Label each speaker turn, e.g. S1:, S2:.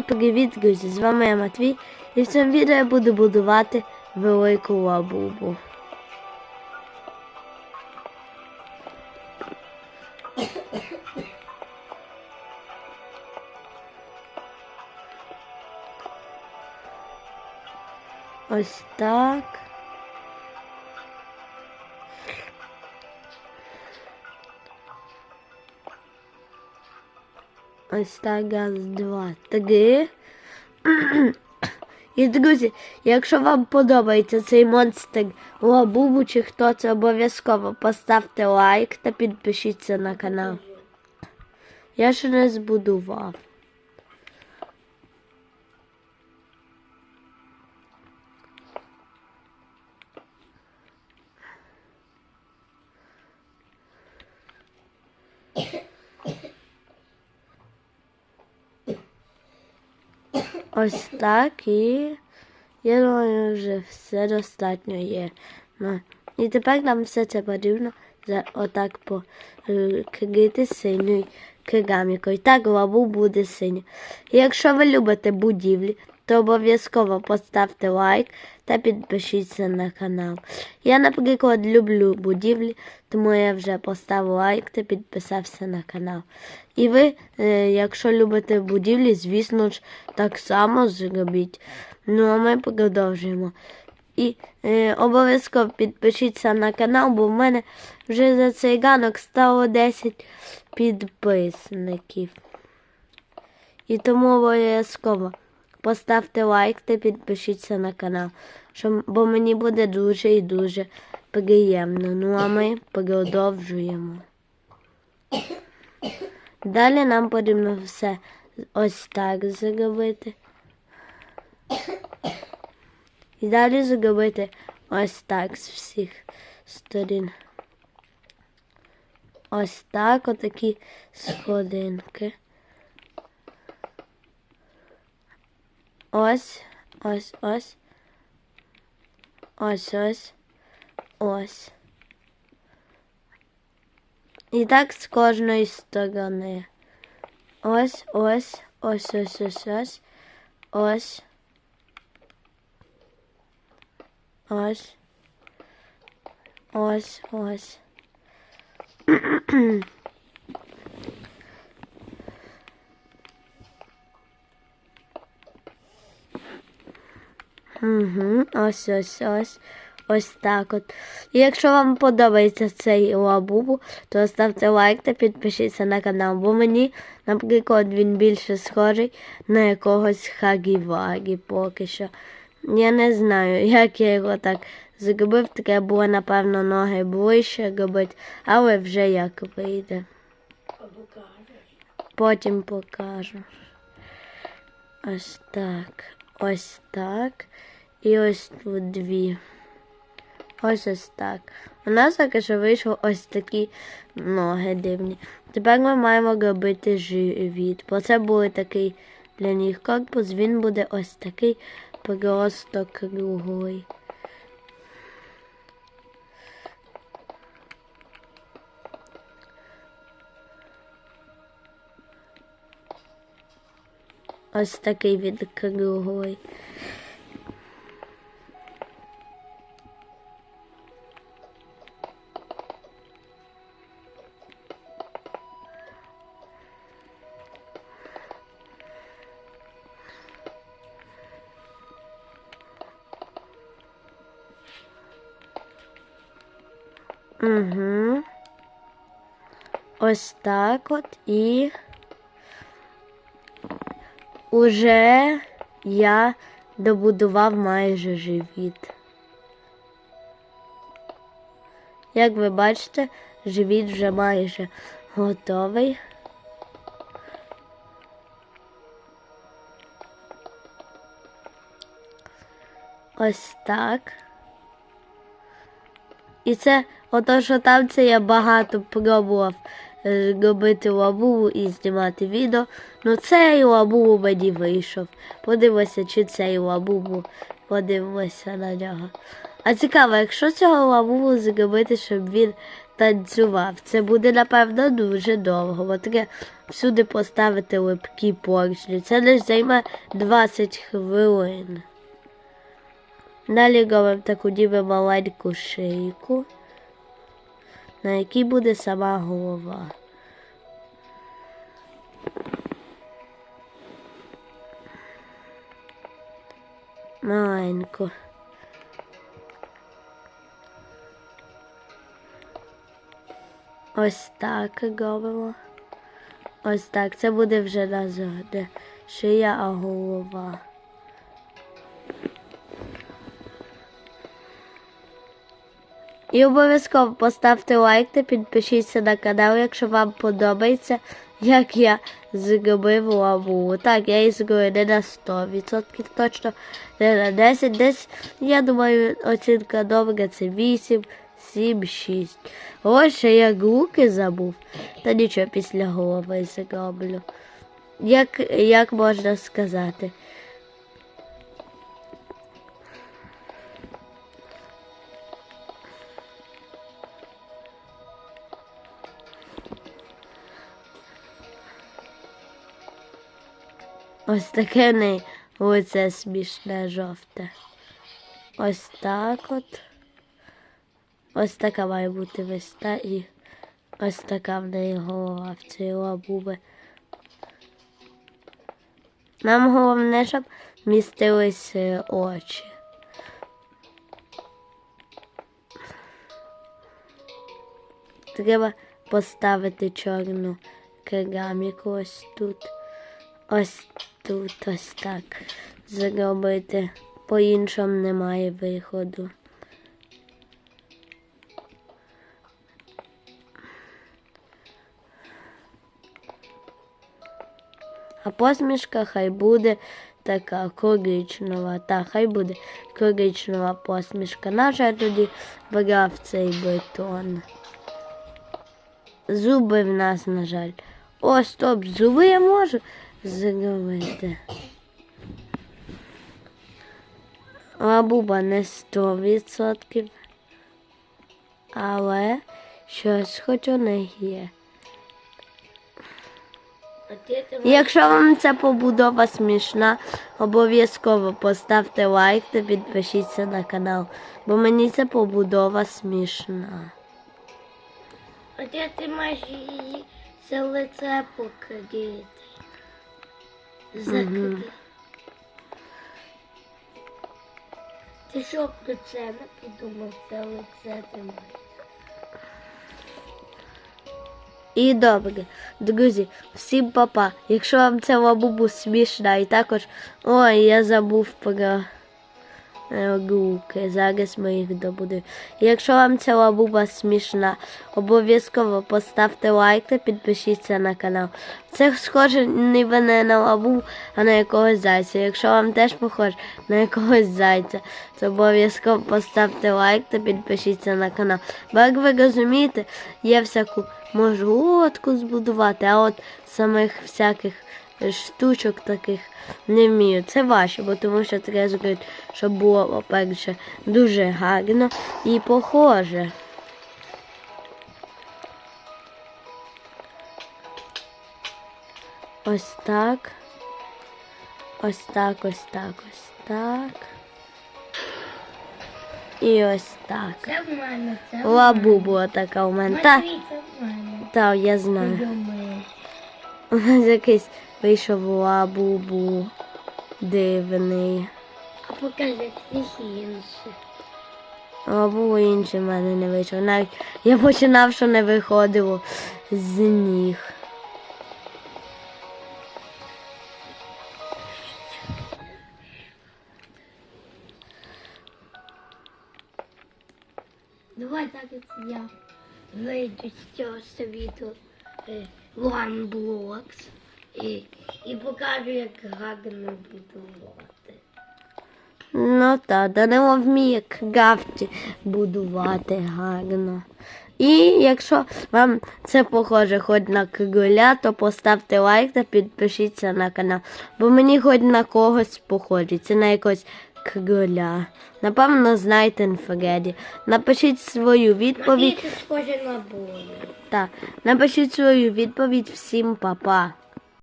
S1: Привіт, друзі! З вами я Матвій, і в цьому відео я буду будувати велику лабубу. Ось так. Ось так, раз, два. І, друзі, якщо вам подобається цей монстр Лабубу чи хто це обов'язково поставте лайк та підпишіться на канал. Я ще не збудував. Ось так і я думаю, вже все достатньо є. Ну, і тепер нам все це потрібно отак покрити синьою керамікою. Так лаву буде синя. Якщо ви любите будівлі, то обов'язково поставте лайк та підпишіться на канал. Я, наприклад, люблю будівлі, тому я вже поставив лайк та підписався на канал. І ви, е, якщо любите будівлі, звісно ж, так само зробіть. Ну а ми продовжуємо. І е, обов'язково підпишіться на канал, бо в мене вже за цей ранок стало 10 підписників. І тому обов'язково поставте лайк та підпишіться на канал, бо мені буде дуже і дуже приємно. Ну а ми продовжуємо. Далі нам потрібно все ось так зробити. І далі зробити ось так з всіх сторін. Ось так, отакі сходинки. Ось, ось, ось. Ось ось. Ось. І так з кожної сторони. Ось, ось, ось, ось, ось, ось. Ось. Ось. Ось, ось. Угу, ось ось ось. Ось так от. І якщо вам подобається цей лабубу, то ставте лайк та підпишіться на канал, бо мені, наприклад, він більше схожий на якогось хагівагі поки що. Я не знаю, як я його так зробив, таке було, напевно, ноги ближче робити, але вже як вийде. Потім покажу. Ось так. Ось так. І ось тут дві. Ось ось так. У нас поки що вийшло ось такі ноги дивні. Тепер ми маємо робити живіт, бо це буде такий для них корпус, він буде ось такий просто круглий. Ось такий від круглий. Угу. Ось так от і уже я добудував майже живіт. Як ви бачите, живіт вже майже готовий. Ось так. І це ото, що там це я багато пробував е, робити лабубу і знімати відео. Ну цей лабубу мені вийшов. Подивимося, чи цей лабубу подивимося на нього. А цікаво, якщо цього лабубу зробити, щоб він танцював. Це буде, напевно, дуже довго. Бо таке всюди поставити липкі поршні. Це лише займе 20 хвилин. Далі робимо таку ніби маленьку шийку, на якій буде сама голова. Маленьку. Ось так робимо. Ось так. Це буде вже назад. Шия, а голова. І обов'язково поставте лайк та підпишіться на канал, якщо вам подобається, як я зробив лаву. Так, я її зробив не на 100%, точно не на 10. Десь, я думаю, оцінка добра це 8, 7, 6. Ось ще я руки забув. Та нічого після голови зроблю. Як, як можна сказати? Ось таке в неї лице смішне жовте. Ось так от. Ось така має бути весна і ось така в неї голова в цій лабуби. Нам головне, щоб містились е, очі. Треба поставити чорну кераміку ось тут. Ось тут ось так зробити. По-іншому немає виходу. А посмішка хай буде така коричнева. Та хай буде коричнева посмішка. Наша я тоді брав цей бетон. Зуби в нас, на жаль. О, стоп, зуби я можу зробити. Лабуба не 100%. Але щось хоч у них є. Якщо вам ця побудова смішна, обов'язково поставте лайк та підпишіться на канал, бо мені ця побудова смішна.
S2: А ти, ти маєш її це лице покрити. Закрити. Ти що про це не подумав, це лице тримає?
S1: І добре, друзі, всім папа. Якщо вам ця лабубу смішна і також. Ой, я забув про руки. Зараз ми їх добудемо. Якщо вам ця лабуба смішна, обов'язково поставте лайк та підпишіться на канал. Це схоже ніби не на лабу, а на якогось зайця. Якщо вам теж похоже на якогось зайця, то обов'язково поставте лайк та підпишіться на канал. Бо як ви розумієте, є всяку можу лодку збудувати, а от самих всяких штучок таких не вмію. Це важче, бо тому що треба зробити, щоб було, по-перше, дуже гарно і похоже. Ось так. Ось так, ось так, ось так. І ось так.
S2: Це в мене, це в
S1: Лабу була така у мене. Та,
S2: Матвій, це в мене.
S1: та я знаю. У нас якийсь вийшов лабубу дивний.
S2: А покажи всіх інших.
S1: Лабубу інший в мене не вийшов. Навіть я починав, що не виходило з ніг.
S2: Давай зараз я вийду з цього світу е, One Blocks і, і покажу, як гарно будувати.
S1: Ну та, Данило вміє крафті будувати гарно. І якщо вам це похоже хоч на кроля, то поставте лайк та підпишіться на канал. Бо мені хоч на когось похоже. Це на якогось кроля. Напевно, знаєте Інфареді. Напишіть свою відповідь. Так, напишіть свою відповідь всім, па-па.